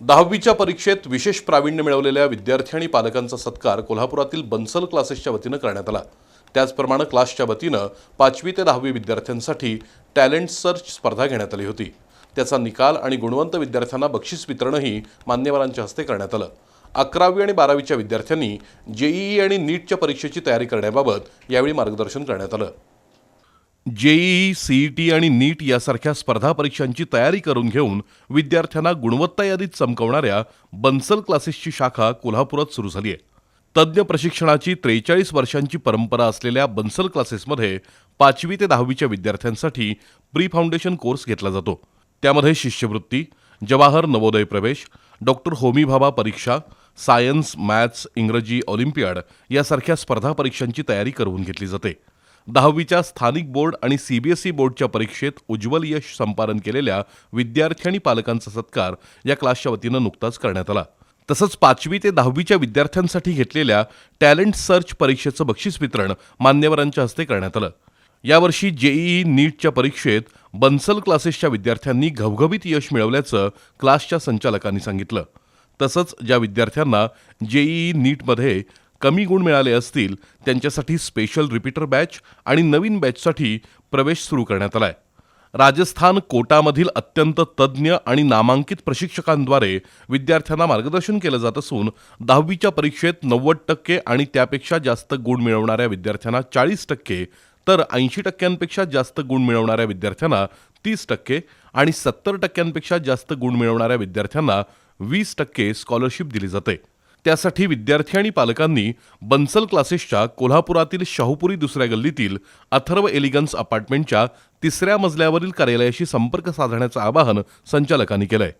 दहावीच्या परीक्षेत विशेष प्रावीण्य मिळवलेल्या विद्यार्थी आणि पालकांचा सत्कार कोल्हापुरातील बन्सल क्लासेसच्या वतीनं करण्यात आला. त्याचप्रमाणे क्लासच्या वतीनं पाचवी ते दहावी विद्यार्थ्यांसाठी टॅलेंट सर्च स्पर्धा घेण्यात आली होती. त्याचा निकाल आणि गुणवंत विद्यार्थ्यांना बक्षीस वितरणही मान्यवरांच्या हस्ते करण्यात आलं. अकरावी आणि बारावीच्या विद्यार्थ्यांनी जेईई आणि नीटच्या परीक्षेची तयारी करण्याबाबत यावेळी मार्गदर्शन करण्यात आलं. जेईई सीईटी आणि नीट यासारख्या स्पर्धा परीक्षांची तयारी करून घेऊन विद्यार्थ्यांना गुणवत्ता यादीत चमकवणाऱ्या बन्सल क्लासेसची शाखा कोल्हापुरात सुरू झाली आहे. तज्ज्ञ प्रशिक्षणाची त्रेचाळीस वर्षांची परंपरा असलेल्या बन्सल क्लासेसमध्ये पाचवी ते दहावीच्या विद्यार्थ्यांसाठी प्री फाउंडेशन कोर्स घेतला जातो. त्यामध्ये शिष्यवृत्ती जवाहर नवोदय प्रवेश डॉक्टर होमीभाबा परीक्षा सायन्स मॅथ्स इंग्रजी ऑलिम्पियाड यासारख्या स्पर्धा परीक्षांची तयारी करून घेतली जाते. दहावीच्या स्थानिक बोर्ड आणि सीबीएसई बोर्डच्या परीक्षेत उज्ज्वल यश संपादन केलेल्या विद्यार्थी आणि पालकांचा सत्कार या क्लासच्या वतीनं नुकताच करण्यात आला. तसंच पाचवी ते दहावीच्या विद्यार्थ्यांसाठी घेतलेल्या टॅलेंट सर्च परीक्षेचं बक्षीस वितरण मान्यवरांच्या हस्ते करण्यात आलं. यावर्षी जेईई नीटच्या परीक्षेत बन्सल क्लासेसच्या विद्यार्थ्यांनी घवघवीत यश मिळवल्याचं क्लासच्या संचालकांनी सांगितलं. तसंच ज्या विद्यार्थ्यांना जेईई नीटमध्ये कमी गुण मिळाले असतील त्यांच्यासाठी स्पेशल रिपीटर बॅच आणि नवीन बॅचसाठी प्रवेश सुरू करण्यात आलाय. राजस्थान कोटामधील अत्यंत तज्ज्ञ आणि नामांकित प्रशिक्षकांद्वारे विद्यार्थ्यांना मार्गदर्शन केलं जात असून दहावीच्या परीक्षेत नव्वद टक्के आणि त्यापेक्षा जास्त गुण मिळवणाऱ्या विद्यार्थ्यांना चाळीस टक्के तर ऐंशी टक्क्यांपेक्षा जास्त गुण मिळवणाऱ्या विद्यार्थ्यांना तीस टक्के आणि सत्तर टक्क्यांपेक्षा जास्त गुण मिळवणाऱ्या विद्यार्थ्यांना वीस टक्के स्कॉलरशिप दिली जाते. त्यासाठी विद्यार्थी आणि पालकांनी बन्सल क्लासेसच्या कोल्हापुरातील शाहूपुरी दुसऱ्या गल्लीतील अथर्व एलिगन्स अपार्टमेंटच्या तिसऱ्या मजल्यावरील कार्यालयाशी संपर्क साधण्याचं आवाहन संचालकांनी केलंय.